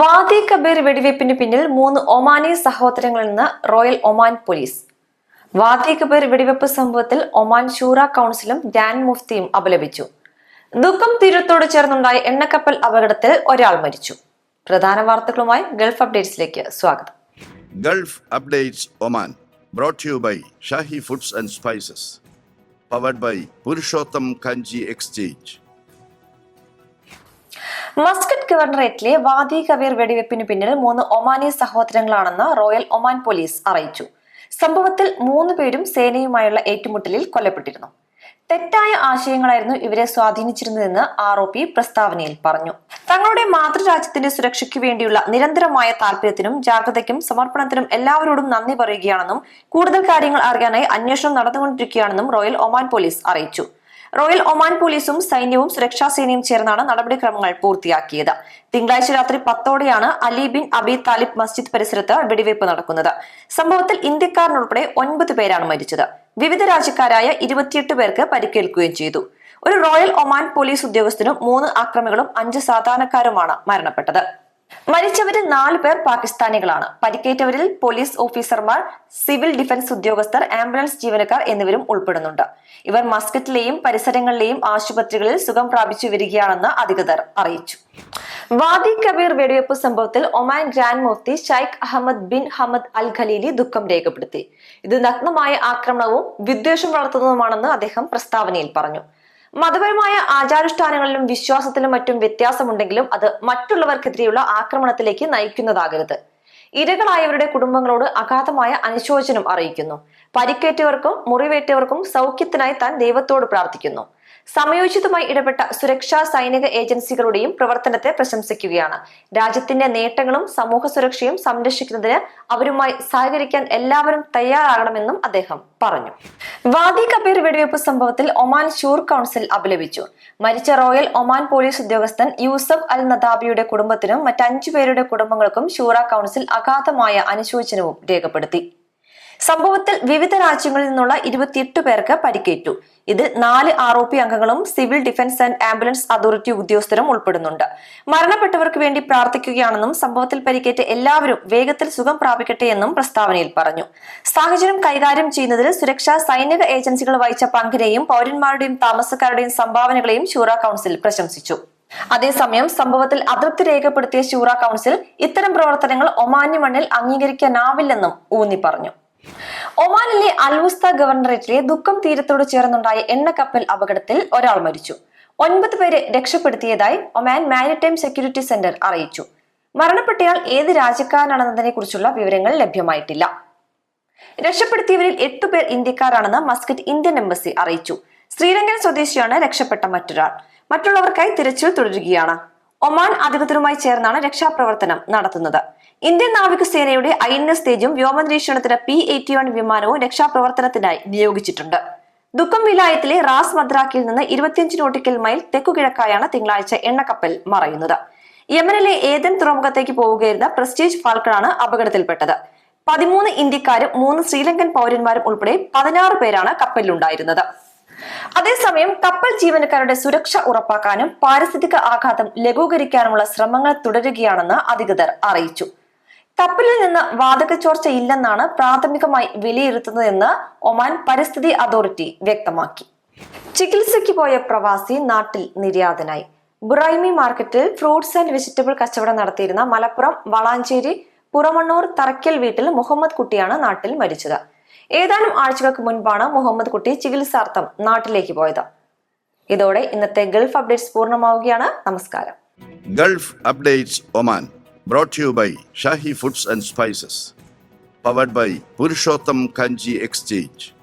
വാദി കബീർ വെടിവയ്പ്പിന് പിന്നിൽ മൂന്ന് ഒമാനി സഹോദരങ്ങളിൽ നിന്ന് royal Oman police. Wadi Kabir വെടിവെപ്പ് സംഭവത്തിൽ ഒമാൻ ഷൂറ കൗൺസിലും ഗ്രാൻഡ് മുഫ്തിയും അപലപിച്ചു. ദുഃഖം തീരത്തോട് ചേർന്നുണ്ടായ എണ്ണക്കപ്പൽ അപകടത്തിൽ ഒരാൾ മരിച്ചു. പ്രധാന വാർത്തകളുമായി ഗൾഫ് അപ്ഡേറ്റ്സിലേക്ക് സ്വാഗതം. Gulf updates Oman brought you by Shahi foods and spices powered by Purushottam Kanji exchange. Muscat ഗവർണറേറ്റിലെ Wadi Kabir വെടിവെപ്പിന് പിന്നിൽ മൂന്ന് ഒമാനി സഹോദരങ്ങളാണെന്ന് റോയൽ ഒമാൻ പോലീസ് അറിയിച്ചു. സംഭവത്തിൽ മൂന്ന് പേരും സേനയുമായുള്ള ഏറ്റുമുട്ടലിൽ കൊല്ലപ്പെട്ടിരുന്നു. തെറ്റായ ആശയങ്ങളായിരുന്നു ഇവരെ സ്വാധീനിച്ചിരുന്നതെന്ന് ആർ ഒ പി പ്രസ്താവനയിൽ പറഞ്ഞു. തങ്ങളുടെ മാതൃരാജ്യത്തിന്റെ സുരക്ഷയ്ക്ക് വേണ്ടിയുള്ള നിരന്തരമായ താല്പര്യത്തിനും ജാഗ്രതയ്ക്കും സമർപ്പണത്തിനും എല്ലാവരോടും നന്ദി പറയുകയാണെന്നും കൂടുതൽ കാര്യങ്ങൾ അറിയാനായി അന്വേഷണം നടന്നുകൊണ്ടിരിക്കുകയാണെന്നും റോയൽ ഒമാൻ പോലീസ് അറിയിച്ചു. റോയൽ ഒമാൻ പോലീസും സൈന്യവും സുരക്ഷാ സേനയും ചേർന്നാണ് നടപടിക്രമങ്ങൾ പൂർത്തിയാക്കിയത്. തിങ്കളാഴ്ച രാത്രി പത്തോടെയാണ് അലി ബിൻ അബി താലിബ് മസ്ജിദ് പരിസരത്ത് വെടിവയ്പ് നടക്കുന്നത്. സംഭവത്തിൽ ഇന്ത്യക്കാരനുൾപ്പെടെ ഒൻപത് പേരാണ് മരിച്ചത്. വിവിധ രാജ്യക്കാരായ ഇരുപത്തിയെട്ട് പേർക്ക് പരിക്കേൽക്കുകയും ചെയ്തു. ഒരു റോയൽ ഒമാൻ പോലീസ് ഉദ്യോഗസ്ഥനും മൂന്ന് അക്രമികളും അഞ്ച് സാധാരണക്കാരുമാണ് മരണപ്പെട്ടത്. മരിച്ചവരിൽ നാല് പേർ പാകിസ്ഥാനികളാണ്. പരിക്കേറ്റവരിൽ പോലീസ് ഓഫീസർമാർ സിവിൽ ഡിഫൻസ് ഉദ്യോഗസ്ഥർ ആംബുലൻസ് ജീവനക്കാർ എന്നിവരും ഉൾപ്പെടുന്നുണ്ട്. ഇവർ മസ്കറ്റിലെയും പരിസരങ്ങളിലെയും ആശുപത്രികളിൽ സുഖം പ്രാപിച്ചു വരികയാണെന്ന് അധികൃതർ അറിയിച്ചു. വാദി കബീർ വെടിവെപ്പ് സംഭവത്തിൽ Oman grand mufti Sheikh Ahmed bin Hamad al Khalili ദുഃഖം രേഖപ്പെടുത്തി. ഇത് നഗ്നമായ ആക്രമണവും വിദ്വേഷം വളർത്തുന്നതുമാണെന്ന് അദ്ദേഹം പ്രസ്താവനയിൽ പറഞ്ഞു. മതപരമായ ആചാരാനുഷ്ഠാനങ്ങളിലും വിശ്വാസത്തിലും മറ്റും വ്യത്യാസമുണ്ടെങ്കിലും അത് മറ്റുള്ളവർക്കെതിരെയുള്ള ആക്രമണത്തിലേക്ക് നയിക്കുന്നതാകരുത്. ഇരകളായവരുടെ കുടുംബങ്ങളോട് അഗാധമായ അനുശോചനം അറിയിക്കുന്നു. പരിക്കേറ്റവർക്കും മുറിവേറ്റവർക്കും സൗഖ്യത്തിനായി താൻ ദൈവത്തോട് പ്രാർത്ഥിക്കുന്നു. സമയോചിതമായി ഇടപെട്ട സുരക്ഷാ സൈനിക ഏജൻസികളുടെയും പ്രവർത്തനത്തെ പ്രശംസിക്കുകയാണ്. രാജ്യത്തിന്റെ നേട്ടങ്ങളും സമൂഹ സുരക്ഷയും സംരക്ഷിക്കുന്നതിന് അവരുമായി സഹകരിക്കാൻ എല്ലാവരും തയ്യാറാകണമെന്നും അദ്ദേഹം പറഞ്ഞു. വാദി കബീർ വെടിവെപ്പ് സംഭവത്തിൽ ഒമാൻ ഷൂർ കൗൺസിൽ അപലപിച്ചു. മരിച്ച റോയൽ ഒമാൻ പോലീസ് ഉദ്യോഗസ്ഥൻ യൂസഫ് അൽ നദാബിയുടെ കുടുംബത്തിനും മറ്റഞ്ചു പേരുടെ കുടുംബങ്ങൾക്കും ഷൂറ കൗൺസിൽ അഗാധമായ അനുശോചനവും രേഖപ്പെടുത്തി. സംഭവത്തിൽ വിവിധ രാജ്യങ്ങളിൽ നിന്നുള്ള ഇരുപത്തിയെട്ട് പേർക്ക് പരിക്കേറ്റു. ഇതിൽ നാല് ആർ ഒ പി അംഗങ്ങളും civil defence and ambulance authority ഉദ്യോഗസ്ഥരും ഉൾപ്പെടുന്നുണ്ട്. മരണപ്പെട്ടവർക്ക് വേണ്ടി പ്രാർത്ഥിക്കുകയാണെന്നും സംഭവത്തിൽ പരിക്കേറ്റ എല്ലാവരും വേഗത്തിൽ സുഖം പ്രാപിക്കട്ടെ എന്നും പ്രസ്താവനയിൽ പറഞ്ഞു. സാഹചര്യം കൈകാര്യം ചെയ്യുന്നതിൽ സുരക്ഷാ സൈനിക ഏജൻസികൾ വഹിച്ച പങ്കിനെയും പൗരന്മാരുടെയും താമസക്കാരുടെയും സംഭാവനകളെയും ഷൂറ കൗൺസിൽ പ്രശംസിച്ചു. അതേസമയം സംഭവത്തിൽ അതൃപ്തി രേഖപ്പെടുത്തിയ ഷൂറ കൗൺസിൽ ഇത്തരം പ്രവർത്തനങ്ങൾ ഒമാന്യ മണ്ണിൽ അംഗീകരിക്കാനാവില്ലെന്നും ഊന്നി പറഞ്ഞു. ഒമാനിലെ അൽവുസ്ത ഗവർണറേറ്റിലെ ദുഃഖം തീരത്തോട് ചേർന്നുണ്ടായ എണ്ണക്കപ്പൽ അപകടത്തിൽ ഒരാൾ മരിച്ചു. ഒൻപത് പേരെ രക്ഷപ്പെടുത്തിയതായി ഒമാൻ മാരിടൈം സെക്യൂരിറ്റി സെന്റർ അറിയിച്ചു. മരണപ്പെട്ടയാൾ ഏത് രാജ്യക്കാരനാണെന്നതിനെ കുറിച്ചുള്ള വിവരങ്ങൾ ലഭ്യമായിട്ടില്ല. രക്ഷപ്പെടുത്തിയവരിൽ എട്ടുപേർ ഇന്ത്യക്കാരാണെന്ന് മസ്കറ്റ് ഇന്ത്യൻ എംബസി അറിയിച്ചു. ശ്രീലങ്കൻ സ്വദേശിയാണ് രക്ഷപ്പെട്ട മറ്റൊരാൾ. മറ്റുള്ളവർക്കായി തിരച്ചിൽ തുടരുകയാണ്. ഒമാൻ അധികൃതരുമായി ചേർന്നാണ് രക്ഷാപ്രവർത്തനം നടത്തുന്നത്. ഇന്ത്യൻ നാവികസേനയുടെ ഐ എൻ എസ് തേജും വ്യോമനിരീക്ഷണത്തിന് പി എയ്റ്റി വൺ വിമാനവും രക്ഷാപ്രവർത്തനത്തിനായി നിയോഗിച്ചിട്ടുണ്ട്. ദുഃഖം വിലായത്തിലെ റാസ് മദ്രാക്കിൽ നിന്ന് ഇരുപത്തിയഞ്ച് നോട്ടിക്കൽ മൈൽ തെക്കുകിഴക്കായാണ് തിങ്കളാഴ്ച എണ്ണക്കപ്പൽ മറയുന്നത്. യമനിലെ ഏതൻ തുറമുഖത്തേക്ക് പോവുകയായിരുന്ന പ്രസ്റ്റീജ് ഫാൽക്കണാണ് അപകടത്തിൽപ്പെട്ടത്. പതിമൂന്ന് ഇന്ത്യക്കാരും മൂന്ന് ശ്രീലങ്കൻ പൗരന്മാരും ഉൾപ്പെടെ പതിനാറ് പേരാണ് കപ്പലിലുണ്ടായിരുന്നത്. അതേസമയം കപ്പൽ ജീവനക്കാരുടെ സുരക്ഷ ഉറപ്പാക്കാനും പാരിസ്ഥിതിക ആഘാതം ലഘൂകരിക്കാനുമുള്ള ശ്രമങ്ങൾ തുടരുകയാണെന്ന് അധികൃതർ അറിയിച്ചു. കപ്പലിൽ നിന്ന് വാതക ചോർച്ച ഇല്ലെന്നാണ് പ്രാഥമികമായി വിലയിരുത്തുന്നതെന്ന് ഒമാൻ പരിസ്ഥിതി അതോറിറ്റി വ്യക്തമാക്കി. ചികിത്സയ്ക്ക് പോയ പ്രവാസി നാട്ടിൽ നിര്യാതനായി. ബുറൈമി മാർക്കറ്റിൽ ഫ്രൂട്ട്സ് ആൻഡ് വെജിറ്റബിൾ കച്ചവടം നടത്തിയിരുന്ന മലപ്പുറം വളാഞ്ചേരി പുറമണ്ണൂർ തറക്കൽ വീട്ടിൽ മുഹമ്മദ് കുട്ടിയാണ് നാട്ടിൽ മരിച്ചത്. ഏതാനും ആഴ്ചകൾക്ക് മുൻപാണ് മുഹമ്മദ് കുട്ടി ചികിത്സാർത്ഥം നാട്ടിലേക്ക് പോയത്. ഇതോടെ ഇന്നത്തെ ഗൾഫ് അപ്ഡേറ്റ്സ് പൂർണമാവുകയാണ്. നമസ്കാരം. Gulf updates Oman brought you by Shahi foods and spices powered by Purushottam Kanji exchange.